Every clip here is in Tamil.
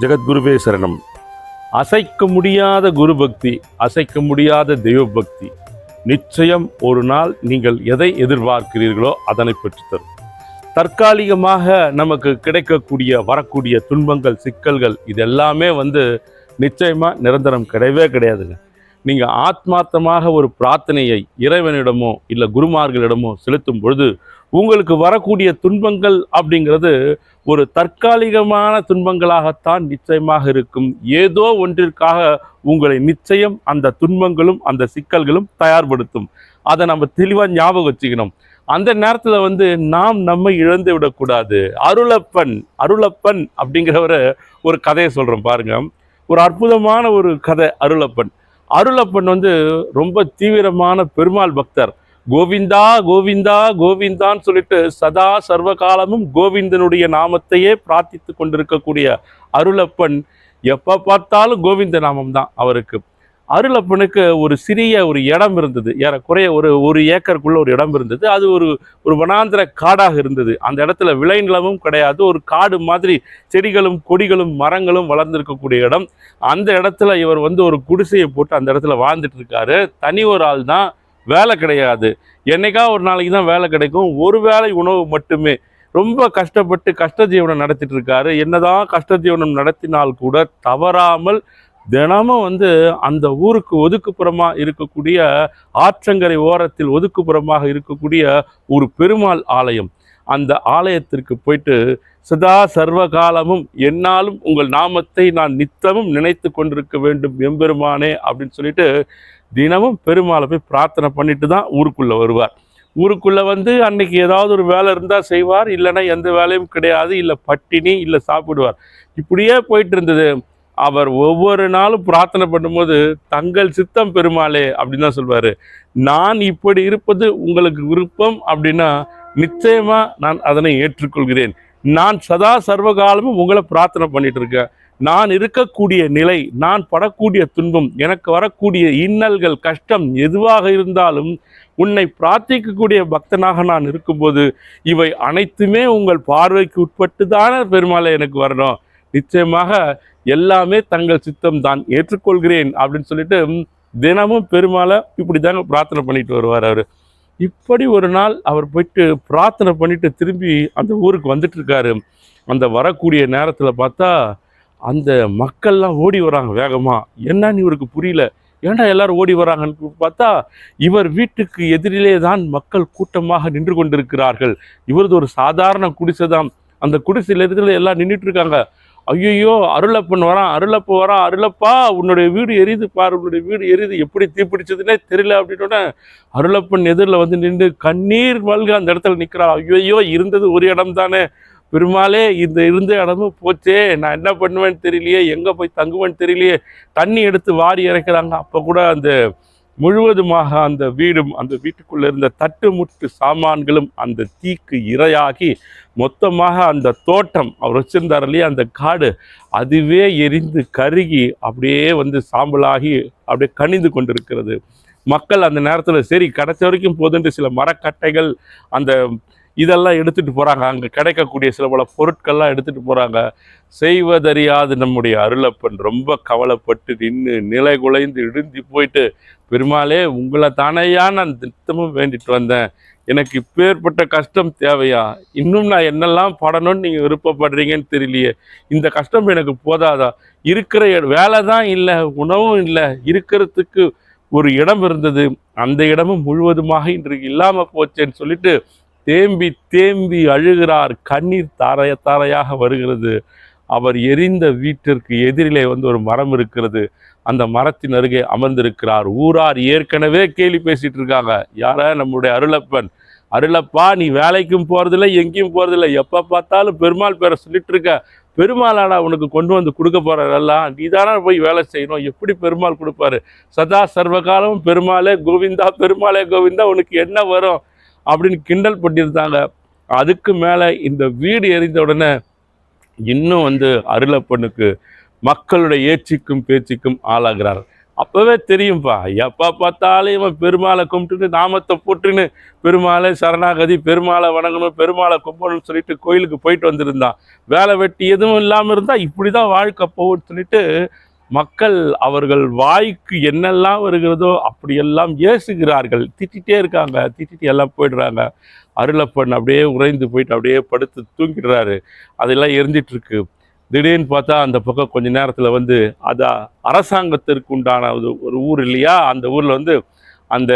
ஜெகத்குருவே சரணம். அசைக்க முடியாத குரு பக்தி அசைக்க முடியாத தெய்வ பக்தி நிச்சயம் ஒரு நாள் நீங்கள் எதை எதிர்பார்க்கிறீர்களோ அதனை பெற்றுத்தரும். தற்காலிகமாக நமக்கு கிடைக்கக்கூடிய வரக்கூடிய துன்பங்கள் சிக்கல்கள் இது எல்லாமே வந்து நிச்சயமாக நிரந்தரம் கிடையவே கிடையாதுங்க. நீங்கள் ஆத்மார்த்தமாக ஒரு பிரார்த்தனையை இறைவனிடமோ இல்லை குருமார்களிடமோ செலுத்தும் பொழுது உங்களுக்கு வரக்கூடிய துன்பங்கள் அப்படிங்கிறது ஒரு தற்காலிகமான துன்பங்களாகத்தான் நிச்சயமாக இருக்கும். ஏதோ ஒன்றிற்காக உங்களை நிச்சயம் அந்த துன்பங்களும் அந்த சிக்கல்களும் தயார்படுத்தும். அதை நம்ம தெளிவாக ஞாபகம் வச்சுக்கணும். அந்த நேரத்தில் வந்து நாம் நம்மை இழந்து விடக்கூடாது. அருளப்பன் அருளப்பன் அப்படிங்கிறவரை ஒரு கதையை சொல்கிறோம் பாருங்க. ஒரு அற்புதமான ஒரு கதை அருளப்பன். அருளப்பன் வந்து ரொம்ப தீவிரமான பெருமாள் பக்தர். கோவிந்தா கோவிந்தா கோவிந்தான்னு சொல்லிட்டு சதா சர்வ காலமும் கோவிந்தனுடைய நாமத்தையே பிரார்த்தித்து கொண்டிருக்கக்கூடிய அருளப்பன். எப்போ பார்த்தாலும் கோவிந்த நாமம் தான் அவருக்கு. அருளப்பனுக்கு ஒரு சிறிய ஒரு இடம் இருந்தது. ஏறக்குறைய ஒரு ஒரு ஏக்கருக்குள்ள ஒரு இடம் இருந்தது. அது ஒரு ஒரு வனாந்திர காடாக இருந்தது. அந்த இடத்துல விளைநிலமும் கிடையாது. ஒரு காடு மாதிரி செடிகளும் கொடிகளும் மரங்களும் வளர்ந்துருக்கக்கூடிய இடம். அந்த இடத்துல இவர் வந்து ஒரு குடிசையை போட்டு அந்த இடத்துல வாழ்ந்துட்டு இருக்காரு. தனி ஒரு ஆள் தான் வேலை கிடையாது. என்னைக்கா ஒரு நாளைக்கு தான் வேலை கிடைக்கும். ஒரு வேளை உணவு மட்டுமே. ரொம்ப கஷ்டப்பட்டு கஷ்ட ஜீவனம் நடத்திட்டு இருக்காரு. என்னதான் கஷ்ட ஜீவனம் நடத்தினால் கூட தவறாமல் தினமும் வந்து அந்த ஊருக்கு ஒதுக்குப்புறமாக இருக்கக்கூடிய ஆற்றங்கரை ஓரத்தில் ஒதுக்குப்புறமாக இருக்கக்கூடிய ஒரு பெருமாள் ஆலயம். அந்த ஆலயத்திற்கு போயிட்டு சதா சர்வ காலமும் என்னாலும் உங்கள் நாமத்தை நான் நித்தமும் நினைத்து கொண்டிருக்க வேண்டும் எம்பெருமானே அப்படின்னு சொல்லிட்டு தினமும் பெருமாளை போய் பிரார்த்தனை பண்ணிட்டு தான் ஊருக்குள்ளே வருவார். ஊருக்குள்ளே வந்து அன்னைக்கு ஏதாவது ஒரு வேலை இருந்தால் செய்வார் இல்லைன்னா எந்த வேலையும் கிடையாது இல்லை பட்டினி இல்லை சாப்பிடுவார். இப்படியே போயிட்டு இருந்தது. அவர் ஒவ்வொரு நாளும் பிரார்த்தனை பண்ணும்போது தங்கள் சித்தம் பெருமாளே அப்படின்னு தான் சொல்வார். நான் இப்படி இருப்பது உங்களுக்கு விருப்பம் அப்படின்னா நிச்சயமாக நான் அதனை ஏற்றுக்கொள்கிறேன். நான் சதா சர்வகாலமும் உங்களை பிரார்த்தனை பண்ணிகிட்டு இருக்கேன். நான் இருக்கக்கூடிய நிலை நான் படக்கூடிய துன்பம் எனக்கு வரக்கூடிய இன்னல்கள் கஷ்டம் எதுவாக இருந்தாலும் உன்னை பிரார்த்திக்கக்கூடிய பக்தனாக நான் இருக்கும்போது இவை அனைத்துமே உங்கள் பார்வைக்கு உட்பட்டு தானே பெருமாளை எனக்கு வரணும். நிச்சயமாக எல்லாமே தங்கள் சித்தம் தான் ஏற்றுக்கொள்கிறேன் அப்படின்னு சொல்லிட்டு தினமும் பெருமாளை இப்படி தாங்க பிரார்த்தனை பண்ணிட்டு வருவார் அவர். இப்படி ஒரு நாள் அவர் போயிட்டு பிரார்த்தனை பண்ணிட்டு திரும்பி அந்த ஊருக்கு வந்துட்டு இருக்காரு. அந்த வரக்கூடிய நேரத்தில் பார்த்தா அந்த மக்கள்லாம் ஓடி வராங்க வேகமாக என்னன்னு இவருக்கு புரியல? ஏன்டா எல்லாரும் ஓடி வராங்கன்னு பார்த்தா இவர் வீட்டுக்கு எதிரிலே தான் மக்கள் கூட்டமாக நின்று கொண்டிருக்கிறார்கள். இவரது ஒரு சாதாரண குடிசை தான். அந்த குடிசையில் எதிரில் எல்லாம் நின்றுட்டு இருக்காங்க. ஐயோ அருளப்பன் வரான் அருளப்ப வரான் அருளப்பா உன்னுடைய வீடு எரியுது பாரு உன்னுடைய வீடு எரியுது எப்படி தீப்பிடிச்சதுன்னே தெரியல அப்படின்னோட அருளப்பன் எதிரில் வந்து நின்று கண்ணீர் மல்க அந்த இடத்துல நிற்கிறார் ஐயோ இருந்தது ஒரு இடம் தானே பெருமாளே இந்த இருந்த இடமும் போச்சே. நான் என்ன பண்ணுவேன்னு தெரியலையே எங்கே போய் தங்குவேன்னு தெரியலையே. தண்ணி எடுத்து வாரி இறைக்கிறாங்க. அப்போ கூட அந்த முழுவதுமாக அந்த வீடும் அந்த வீட்டுக்குள்ளே இருந்த தட்டு முட்டு சாமான்களும் அந்த தீக்கு இரையாகி மொத்தமாக அந்த தோட்டம் அவர் வச்சிருந்தார் இல்லையா அந்த காடு அதுவே எரிந்து கருகி அப்படியே வந்து சாம்பலாகி அப்படியே கனிந்து கொண்டிருக்கிறது. மக்கள் அந்த நேரத்தில் சரி கிடைச்ச வரைக்கும் போதுன்ட்டு சில மரக்கட்டைகள் அந்த இதெல்லாம் எடுத்துகிட்டு போகிறாங்க அங்கே கிடைக்கக்கூடிய சில பல பொருட்கள்லாம் எடுத்துட்டு போகிறாங்க செய்வதறியாது நம்முடைய அருளப்பன். ரொம்ப கவலைப்பட்டு நின்று நிலை குலைந்து இடிந்து போயிட்டு பெருமாளே உங்களை தானையா நான் திட்டமும் வேண்டிட்டு வந்தேன். எனக்கு இப்பேற்பட்ட கஷ்டம் தேவையா? இன்னும் நான் என்னெல்லாம் படணும்னு நீங்கள் விருப்பப்படுறீங்கன்னு தெரியலையே. இந்த கஷ்டம் எனக்கு போதாதா? இருக்கிற வேலை தான் இல்லை உணவும் இல்லை. இருக்கிறதுக்கு ஒரு இடம் இருந்தது. அந்த இடமும் முழுவதுமாக இன்று இல்லாமல் போச்சேன்னு சொல்லிட்டு தேம்பி தேம்பி அழுகிறார். கண்ணீர் தாரைய தாரையாக வருகிறது. அவர் எரிந்த வீட்டிற்கு எதிரிலே வந்து ஒரு மரம் இருக்கிறது. அந்த மரத்தின் அருகே அமர்ந்திருக்கிறார். ஊரார் ஏற்கனவே கேலி பேசிட்டு இருக்காங்க. யார? நம்முடைய அருளப்பன். அருளப்பா நீ வேலைக்கும் போகிறதில்ல எங்கேயும் போகிறதில்ல எப்ப பார்த்தாலும் பெருமாள் பேரை சொல்லிட்டு இருக்க. பெருமாளாடா உனக்கு கொண்டு வந்து கொடுக்க போகிறதெல்லாம் நீ தானே போய் வேலை செய்யணும். எப்படி பெருமாள் கொடுப்பாரு? சதா சர்வகாலமும் பெருமாளே கோவிந்தா பெருமாளே கோவிந்தா உனக்கு என்ன வரும்? அப்படின்னு கிண்டல் பண்ணியிருந்தாங்க. அதுக்கு மேலே இந்த வீடு எரிந்த உடனே இன்னும் வந்து அருளப்பனுக்கு மக்களுடைய ஏச்சிக்கும் பேச்சுக்கும் ஆளாகிறார். அப்போவே தெரியும்பா எப்போ பார்த்தாலும் இவன் பெருமாளை கும்பிட்டுட்டு நாமத்தை போட்டுன்னு பெருமாளை சரணாகதி பெருமாளை வணங்கணும் பெருமாளை கும்பணும்னு சொல்லிட்டு கோயிலுக்கு போயிட்டு வந்திருந்தான். வேலை வெட்டி எதுவும் இல்லாமல் இருந்தால் இப்படி தான் வாழ்க்கை போகும்னு சொல்லிட்டு மக்கள் அவர்கள் வாய்க்கு என்னெல்லாம் வருகிறதோ அப்படியெல்லாம் ஏசுகிறார்கள். திட்டிகிட்டே இருக்காங்க. திட்டிட்டு எல்லாம் போயிடுறாங்க. அருளப்பன் அப்படியே உறைந்து போயிட்டு அப்படியே படுத்து தூங்கிடுறாரு. அதெல்லாம் எரிஞ்சிட்ருக்கு. திடீர்னு பார்த்தா அந்த பக்கம் கொஞ்ச நேரத்தில் வந்து அது அரசாங்கத்திற்கு உண்டான ஒரு ஒரு ஊர் இல்லையா? அந்த ஊரில் வந்து அந்த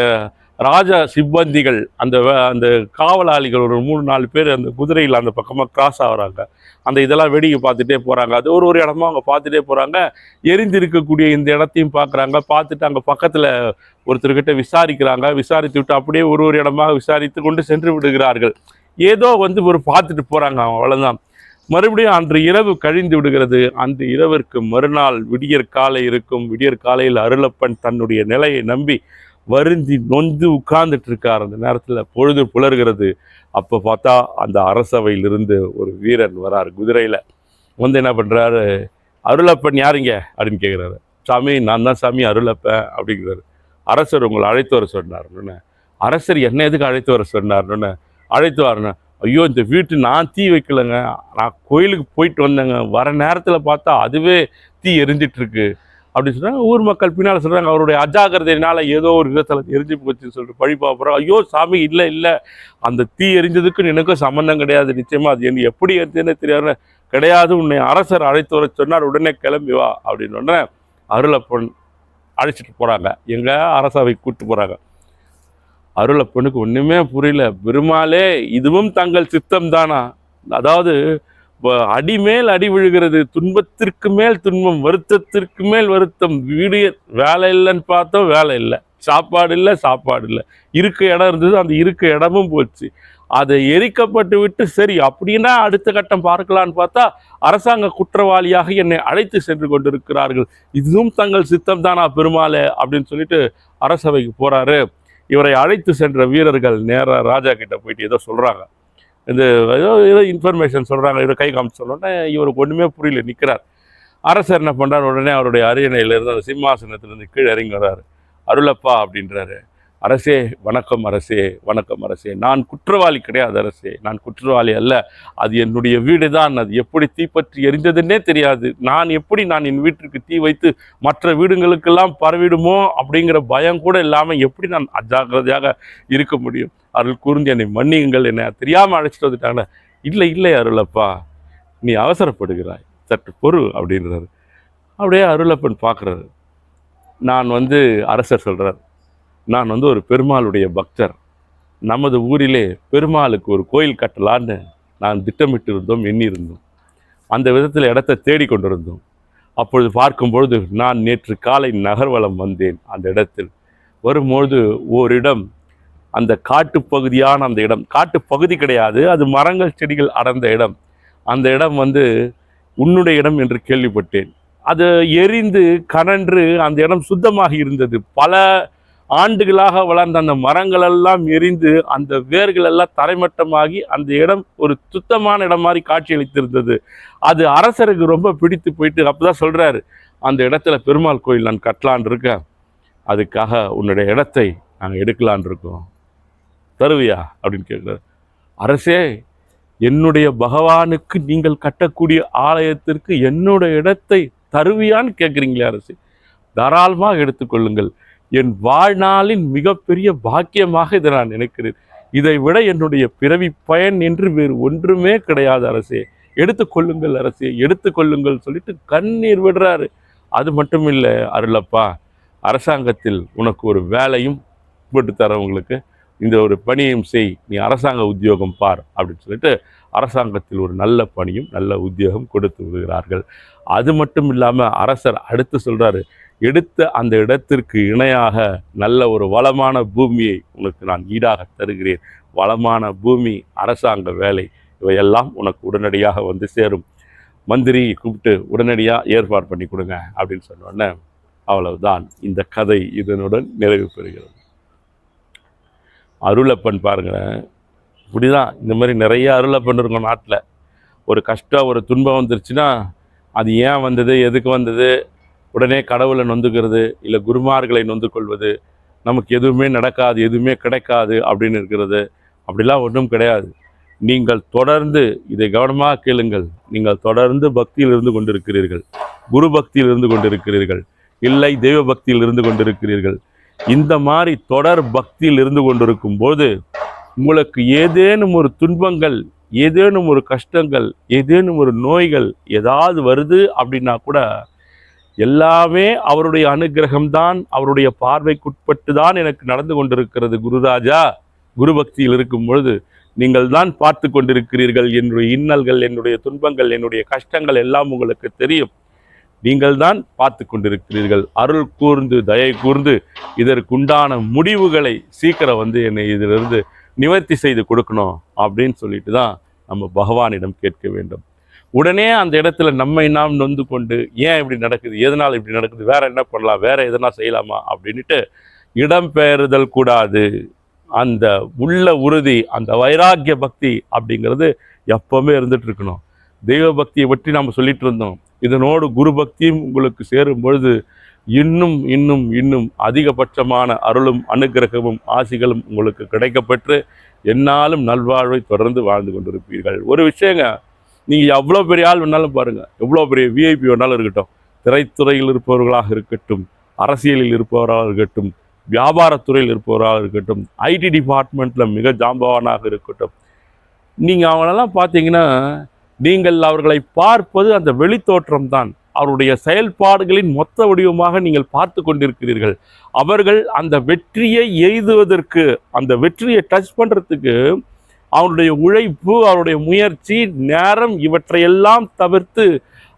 ராஜா சிப்பந்திகள் அந்த அந்த காவலாளிகள் ஒரு மூணு நாலு பேர் அந்த குதிரையில் அந்த பக்கமாக கிராஸ் ஆகுறாங்க. அந்த இதெல்லாம் வேடிக்கை பார்த்துட்டே போகிறாங்க அது ஒரு ஒரு இடமா அவங்க பார்த்துட்டே போகிறாங்க எரிந்திருக்கக்கூடிய இந்த இடத்தையும் பார்க்குறாங்க. பார்த்துட்டு அங்கே பக்கத்தில் ஒருத்தர்கிட்ட விசாரிக்கிறாங்க. விசாரித்து விட்டு அப்படியே ஒரு ஒரு இடமாக விசாரித்து கொண்டு சென்று விடுகிறார்கள். ஏதோ வந்து ஒரு பார்த்துட்டு போகிறாங்க அவ்வளோதான் மறுபடியும் அன்று இரவு கழிந்து விடுகிறது. அந்த இரவிற்கு மறுநாள் விடியற் காலை இருக்கும். விடியற் காலையில் அருளப்பன் தன்னுடைய நிலையை நம்பி வருந்தி நொந்து உட்கார்ந்துட்டு இருக்கார் அந்த நேரத்தில் பொழுது புலர்கிறது. அப்போ பார்த்தா அந்த அரசவையிலிருந்து ஒரு வீரன் வரார் குதிரையில். வந்து என்ன பண்ணுறாரு அருளப்பன் யாருங்க? அப்படின்னு கேட்குறாரு சாமி நான் தான் சாமி அருளப்பன் அப்படிங்கிறாரு. அரசர் உங்களை அழைத்து வர சொன்னார்னு. அரசர் என்ன எதுக்கு அழைத்து வர சொன்னார்னு? அழைத்து வரணும் ஐயோ இந்த வீட்டு நான் தீ வைக்கலைங்க. நான் கோயிலுக்கு போயிட்டு வந்தேங்க. வர நேரத்தில் பார்த்தா அதுவே தீ எரிஞ்சிட்ருக்கு அப்படி சொல்றாங்க. ஊர் மக்கள் பின்னால் சொல்கிறாங்க அவருடைய அஜாகிரதையினால் ஏதோ ஒரு விதத்தில் எரிஞ்சு போச்சுன்னு சொல்லிட்டு பழி பார்க்குறோம் ஐயோ சாமி இல்லை இல்லை. அந்த தீ எரிஞ்சதுக்கு எனக்கும் சம்மந்தம் கிடையாது. நிச்சயமாக அது எனக்கு எப்படி எரிஞ்சதுன்னு தெரியாது கிடையாது. உன்னை அரசர் அழைத்து வர சொன்னார் உடனே கிளம்பி வா அப்படின்னு உடனே அருளப்பன் அழைச்சிட்டு போகிறாங்க எங்க? அரசவை கூட்டு போகிறாங்க அருளப்பனுக்கு ஒன்றுமே புரியல. பெருமாளே இதுவும் தங்கள் சித்தம் தானா அதாவது அடிமேல் அடி விழுகிறது. துன்பத்திற்கு மேல் துன்பம் வருத்தத்திற்கு மேல் வருத்தம். வீடு வேலை இல்லைன்னு பார்த்தோம் வேலை இல்லை. சாப்பாடு இல்லை சாப்பாடு இல்லை. இருக்க இடம் இருந்தது அந்த இருக்க இடமும் போச்சு. அதை எரிக்கப்பட்டு விட்டு சரி அப்படின்னா அடுத்த கட்டம் பார்க்கலான்னு பார்த்தா அரசாங்க குற்றவாளியாக என்னை அழைத்து சென்று கொண்டிருக்கிறார்கள். இதுவும் தங்கள் சித்தம் தானா பெருமாளே? அப்படின்னு சொல்லிட்டு அரசவைக்கு போறாரு. இவரை அழைத்து சென்ற வீரர்கள் நேராக ராஜா கிட்ட போயிட்டு ஏதோ சொல்றாங்க. இந்த ஏதோ ஏதோ இன்ஃபர்மேஷன் சொல்கிறாங்க இவர் கை காமிச்சு சொன்னோன்னே இவருக்கு ஒன்றுமே புரியல நிற்கிறார் அரசர் என்ன பண்ணுறார் உடனே அவருடைய அரியணையிலேருந்து அந்த சிம்மாசனத்திலேருந்து கீழே இறங்கி வர்றாரு. அருளப்பா அப்படின்றாரு. அரசே வணக்கம் அரசே வணக்கம் அரசே. நான் குற்றவாளி கிடையாது அரசே. நான் குற்றவாளி அல்ல. அது என்னுடைய வீடு தான் அது எப்படி தீப்பற்றி எரிந்ததுன்னே தெரியாது. நான் எப்படி நான் என் வீட்டிற்கு தீ வைத்து மற்ற வீடுகளுக்கெல்லாம் பரவிடுமோ அப்படிங்கிற பயம் கூட இல்லாமல் எப்படி நான் அஜாக்கிரதையாக இருக்க முடியும்? அருள் கூர்ந்து என்னை மன்னியுங்கள். என்னை தெரியாமல் அழைச்சிட்டு வந்துட்டாங்களே இல்லை இல்லை அருளப்பா. நீ அவசரப்படுகிறாய். சற்று பொறு அப்படின்றாரு. அப்படியே அருளப்பன் பார்க்குறாரு. நான் வந்து அரசர் சொல்கிறார் நான் வந்து ஒரு பெருமாளுடைய பக்தர். நமது ஊரிலே பெருமாளுக்கு ஒரு கோயில் கட்டலான்னு நான் திட்டமிட்டு இருந்தோம் எண்ணியிருந்தோம். அந்த விதத்தில் இடத்தை தேடி கொண்டிருந்தோம். அப்பொழுது பார்க்கும்பொழுது நான் நேற்று காலை நகர்வலம் வந்தேன் அந்த இடத்தில். வரும்பொழுது ஓரிடம் அந்த காட்டுப்பகுதியான அந்த இடம் காட்டுப்பகுதி கிடையாது அது மரங்கள் செடிகள் அடர்ந்த இடம். அந்த இடம் வந்து உன்னுடைய இடம் என்று கேள்விப்பட்டேன். அது எரிந்து கனன்று அந்த இடம் சுத்தமாக இருந்தது. பல ஆண்டுகளாக வளர்ந்த அந்த மரங்கள் எல்லாம் எரிந்து அந்த வேர்கள் எல்லாம் தரைமட்டமாகி அந்த இடம் ஒரு சுத்தமான இடம் மாதிரி காட்சியளித்திருந்தது. அது அரசருக்கு ரொம்ப பிடித்து போயிட்டு அப்பதான் சொல்றாரு. அந்த இடத்துல பெருமாள் கோயில் நான் கட்டலான் இருக்கேன். அதுக்காக உன்னுடைய இடத்தை நாங்கள் எடுக்கலான் இருக்கோம். தருவியா? அப்படின்னு கேட்குறாரு அரசே என்னுடைய பகவானுக்கு நீங்கள் கட்டக்கூடிய ஆலயத்திற்கு என்னுடைய இடத்தை தருவியான்னு கேட்குறீங்களே அரசு. தாராளமாக எடுத்துக்கொள்ளுங்கள். என் வாழ்நாளின் மிகப்பெரிய பாக்கியமாக இதை நான் நினைக்கிறேன். இதை விட என்னுடைய பிறவி பயன் என்று வேறு ஒன்றுமே கிடையாது அரசே. எடுத்துக்கொள்ளுங்கள் அரசே எடுத்துக்கொள்ளுங்கள் சொல்லிட்டு கண்ணீர் விடுறாரு. அது மட்டும் இல்லை அருளப்பா அரசாங்கத்தில் உனக்கு ஒரு வேலையும் போட்டு தரேன் உங்களுக்கு. இந்த ஒரு பணியும் செய் நீ அரசாங்க உத்தியோகம் பார் அப்படின்னு சொல்லிட்டு அரசாங்கத்தில் ஒரு நல்ல பணியும் நல்ல உத்தியோகம் கொடுத்து விடுகிறார்கள். அது மட்டும் இல்லாமல் அரசர் அடுத்து சொல்கிறாரு எடுத்த அந்த இடத்திற்கு இணையாக நல்ல ஒரு வளமான பூமியை உனக்கு நான் ஈடாக தருகிறேன். வளமான பூமி அரசாங்க வேலை இவையெல்லாம் உனக்கு உடனடியாக வந்து சேரும். மந்திரி கூப்பிட்டு உடனடியாக ஏற்பாடு பண்ணி கொடுங்க அப்படின்னு சொன்னோடனே அவ்வளவுதான். இந்த கதை இதனுடன் நிறைவு பெறுகிறது. அருளப்பன் பாருங்களேன் இப்படிதான் இந்த மாதிரி நிறைய அருளப்பன் இருக்கும் நாட்டில். ஒரு கஷ்டம் ஒரு துன்பம் வந்துருச்சுன்னா அது ஏன் வந்தது எதுக்கு வந்தது உடனே கடவுளை நொந்துக்கிறது இல்லை குருமார்களை நொந்து கொள்வது நமக்கு எதுவுமே நடக்காது எதுவுமே கிடைக்காது அப்படின்னு இருக்கிறது. அப்படிலாம் ஒன்றும் கிடையாது. நீங்கள் தொடர்ந்து இதை கவனமாக கேளுங்கள். நீங்கள் தொடர்ந்து பக்தியில் இருந்து கொண்டிருக்கிறீர்கள். குரு பக்தியில் இருந்து கொண்டிருக்கிறீர்கள். இல்லை தெய்வ பக்தியில் இருந்து கொண்டிருக்கிறீர்கள். இந்த மாதிரி தொடர் பக்தியில் இருந்து கொண்டிருக்கும் போது உங்களுக்கு ஏதேனும் ஒரு துன்பங்கள் ஏதேனும் ஒரு கஷ்டங்கள் ஏதேனும் ஒரு நோய்கள் ஏதாவது வருது அப்படின்னா கூட எல்லாமே அவருடைய அனுகிரகம்தான் அவருடைய பார்வைக்குட்பட்டு தான் எனக்கு நடந்து கொண்டிருக்கிறது குருராஜா. குரு பக்தியில் இருக்கும் பொழுது நீங்கள் தான் பார்த்து கொண்டிருக்கிறீர்கள். என்னுடைய இன்னல்கள் என்னுடைய துன்பங்கள் என்னுடைய கஷ்டங்கள் எல்லாம் உங்களுக்கு தெரியும். நீங்கள் தான் பார்த்து கொண்டிருக்கிறீர்கள். அருள் கூர்ந்து தயை கூர்ந்து இதற்குண்டான முடிவுகளை சீக்கிரம் வந்து என்னை இதிலிருந்து நிவர்த்தி செய்து கொடுக்கணும் அப்படின்னு சொல்லிட்டு தான் நம்ம பகவானிடம் கேட்க வேண்டும். உடனே அந்த இடத்துல நம்மை நாம் நொந்து கொண்டு ஏன் இப்படி நடக்குது? எதனால் இப்படி நடக்குது? வேற என்ன பண்ணலாம்? வேற எதனா செய்யலாமா? அப்படின்ட்டு இடம்பெயர்தல் கூடாது. அந்த உள்ள உறுதி அந்த வைராக்கிய பக்தி அப்படிங்கிறது எப்பவுமே இருந்துட்டு இருக்கணும். தெய்வ பக்தியை பற்றி நாம் சொல்லிட்டு இருந்தோம். இதனோடு குரு பக்தியும் உங்களுக்கு சேரும் பொழுது இன்னும் இன்னும் இன்னும் அதிகபட்சமான அருளும் அனுக்கிரகமும் ஆசிகளும் உங்களுக்கு கிடைக்கப்பெற்று என்னாலும் நல்வாழ்வை தொடர்ந்து வாழ்ந்து கொண்டிருப்பீர்கள். ஒரு விஷயங்க நீங்கள் எவ்வளோ பெரிய ஆள் வேணாலும் பாருங்கள் எவ்வளோ பெரிய விஐபி வேணாலும் இருக்கட்டும். திரைத்துறையில் இருப்பவர்களாக இருக்கட்டும் அரசியலில் இருப்பவராக இருக்கட்டும் வியாபாரத்துறையில் இருப்பவராக இருக்கட்டும் ஐடி டிபார்ட்மெண்ட்டில் மிக ஜாம்பவானாக இருக்கட்டும். நீங்கள் அவங்களெல்லாம் பார்த்தீங்கன்னா நீங்கள் அவர்களை பார்ப்பது அந்த வெளித்தோற்றம் தான். அவருடைய செயல்பாடுகளின் மொத்த வடிவமாக நீங்கள் பார்த்து கொண்டிருக்கிறீர்கள். அவர்கள் அந்த வெற்றியை எய்துவதற்கு அந்த வெற்றியை டச் பண்ணுறதுக்கு அவருடைய உழைப்பு அவருடைய முயற்சி நேரம் இவற்றையெல்லாம் தவிர்த்து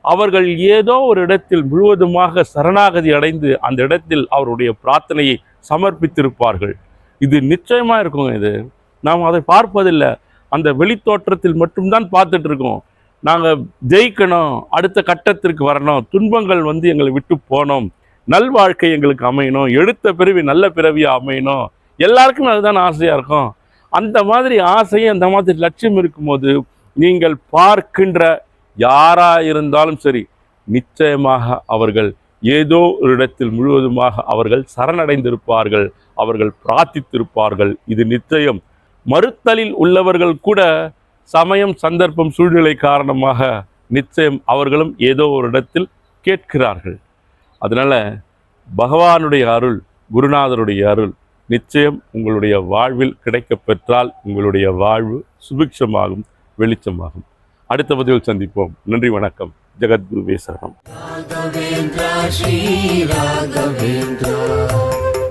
அவர்கள் ஏதோ ஒரு இடத்தில் முழுவதுமாக சரணாகதி அடைந்து அந்த இடத்தில் அவருடைய பிரார்த்தனையை சமர்ப்பித்திருப்பார்கள். இது நிச்சயமாக இருக்குங்க இது. நாம் அதை பார்ப்பதில்லை. அந்த வெளித்தோற்றத்தில் மட்டும்தான் பார்த்துட்டு இருக்கோம் நாங்கள் ஜெயிக்கணும் அடுத்த கட்டத்திற்கு வரணும் துன்பங்கள் வந்து எங்களை விட்டு போனோம் நல்வாழ்க்கை எங்களுக்கு அமையணும் எடுத்த பிறவி நல்ல பிறவியாக அமையணும் எல்லாருக்குமே அதுதான் ஆசையாக இருக்கும். அந்த மாதிரி ஆசையும் அந்த மாதிரி லட்சியம் இருக்கும்போது நீங்கள் பார்க்கின்ற யாராக இருந்தாலும் சரி நிச்சயமாக அவர்கள் ஏதோ ஒரு இடத்தில் முழுவதுமாக அவர்கள் சரணடைந்திருப்பார்கள் அவர்கள் பிரார்த்தித்திருப்பார்கள். இது நிச்சயம். மறுத்தலில் உள்ளவர்கள் கூட சமயம் சந்தர்ப்பம் சூழ்நிலை காரணமாக நிச்சயம் அவர்களும் ஏதோ ஒரு இடத்தில் கேட்கிறார்கள். அதனால் பகவானுடைய அருள் குருநாதருடைய அருள் நிச்சயம் உங்களுடைய வாழ்வில் கிடைக்கப் பெற்றால் உங்களுடைய வாழ்வு சுபிக்ஷமாகும் வெளிச்சமாகும். அடுத்த பதிவில் சந்திப்போம். நன்றி வணக்கம். ஜெகத்குருவே சரணம்.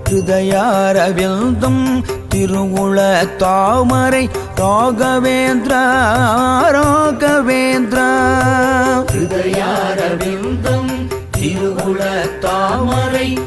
ஹிருதயாரவிந்தம் திருவுள தாமரை ராகவேந்திர ராகவேந்திர. ஹிருதயாரவிந்தம் திருவுள தாமரை